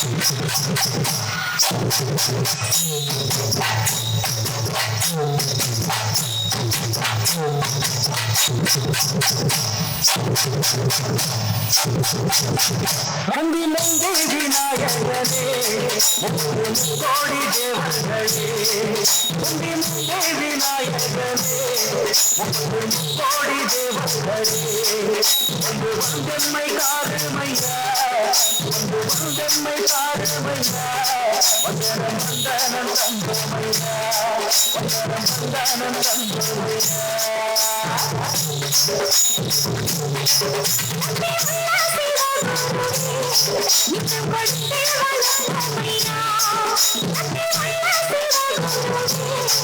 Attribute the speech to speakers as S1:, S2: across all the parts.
S1: Thank you. அங்கிலங்கை விநாயகனே முப்பது கோடி தேவர்களே முப்பது கோடி தேவர்களே ஒன்று ஒன்று வந்தனம் வந்தனம் தந்தமையா నిన్ను కొట్టే వలన మైనా అతి వైనా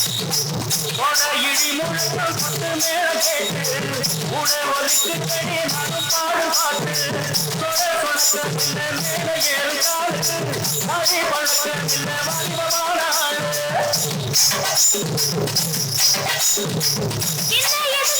S1: உருளகம் இடி முழக்கம் பத்து மேளம் கேட்டு உட ஒலிக்கு கடி நானும் பாடும் பாட்டு கொடை பழக்கம் இல்ல மேல ஏறும் காலு மழை பழக்கம் இல்ல வாலிபமான ஆளு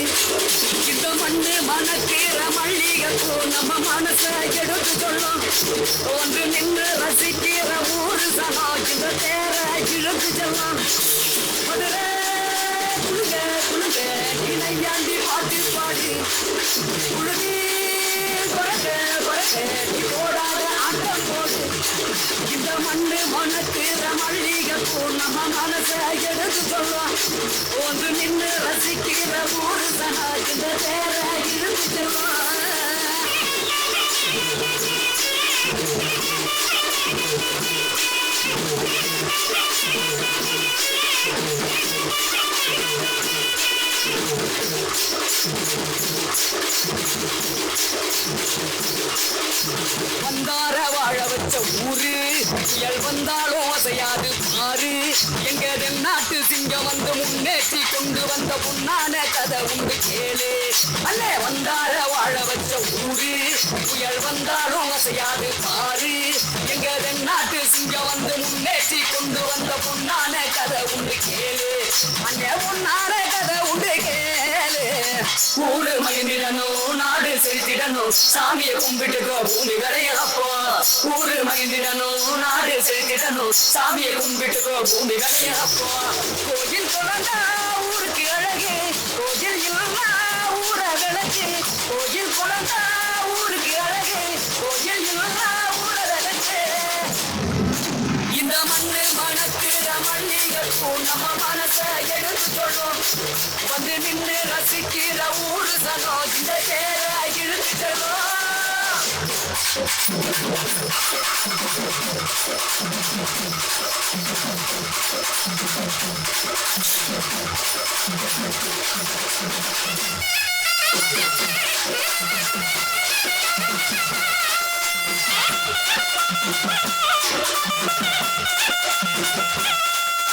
S2: ஆட்டம் போடு இந்த மண்ணு மணக்கிற மல்லிகைப்பூ நம்ம மனச எடுத்து சொல்லும் ஒன்று நின்று ரசிக்கிற ஊரு சனம் இந்த தேர இழுத்து செல்லும். மதுரை குழுக குழுக இணையாண்டி பாட்டு பாடி. குழுதி பறக பறக மண்ணு மனக்கிற மல்லிகைப்பூ நம்ம மனச எடுத்து சொல்லும் ஒன்று நின்று ரசிக்கிற ஊரு சனா இந்த தேர இழுத்து செல்லும் வந்தார வாழ வச்ச ஊரு. புயல் வந்தாலும் அசையாது மாறு. எங்க நாட்டு சிங்கம் வந்து முன்னேற்றி கொண்டு வந்த பொன்னான கதை உண்டு கேளு. அல்ல வந்தார வாழ வச்ச ஊரு. புயல் வந்தாலும் அசையாது மாறு. எங்க நாட்டு சிங்கம் வந்து முன்னேற்றி கொண்டு வந்த பொன்னான கதை உண்டு கேளு. அண்ணே பொன்னான ஊரு மகிழ்ந்திடணும் நாடு செலுத்திடணும் சாமியை கும்பிட்டுக்கோ பூமி விளையப்போ ஊரு மகிழ்ந்திடணும் நாடு செலுத்திடணும் சாமியை கும்பிட்டுக்கோ பூமி விளையப்போ கோயில் குழந்தா ஊருக்கு அழகே. ನಮ್ಮ ಮನಸ ಎಡುತ್ತಳು ಒಂದು ನಿನ್ನೆ ರಸಿಕ್ಕಿರ ಊರುಸನು ಗಿಡಕೇರ ಇರುತ್ತಳು Thank you.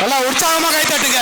S3: நல்லா உற்சாகமா கை தட்டுங்க.